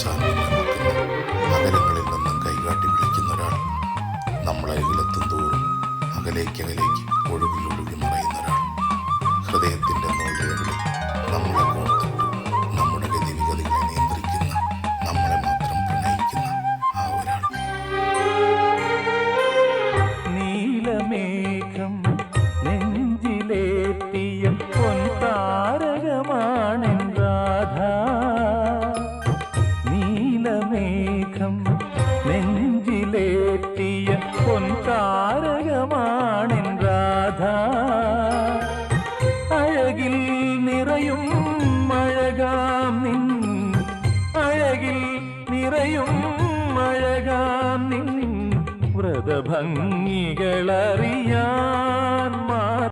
ചാനലിനെ നോക്കുന്നു അകലങ്ങളിൽ നിന്നും കൈകാട്ടി പിടിക്കുന്ന ഒരാൾ നമ്മളരികിലെത്തും തോറും അകലേക്ക് അകലേക്ക് ഒഴുകിലൊഴുകി മറയുന്ന ഒരാൾ. ഹൃദയത്തിന്റെ നോയിലുകളിൽ നമ്മളെ കോർത്തിട്ട് നമ്മുടെ ഗതിവിഗതികളെ നിയന്ത്രിക്കുന്ന നമ്മളെ മാത്രം പ്രണയിക്കുന്ന ആ ഒരാൾ. നീലമേഘം നെഞ്ചിലേറ്റിയ പൊൻതാരകമാണെന്താധാ നീലമേഘം നെഞ്ചിലേറ്റിയ പൊൻകാരകമാണ് രാധ. അഴകിൽ നിറയും മഴകാം നിൻ അഴകിൽ നിറയും മഴകാം നിൻ. വ്രതഭംഗികളറിയാൻ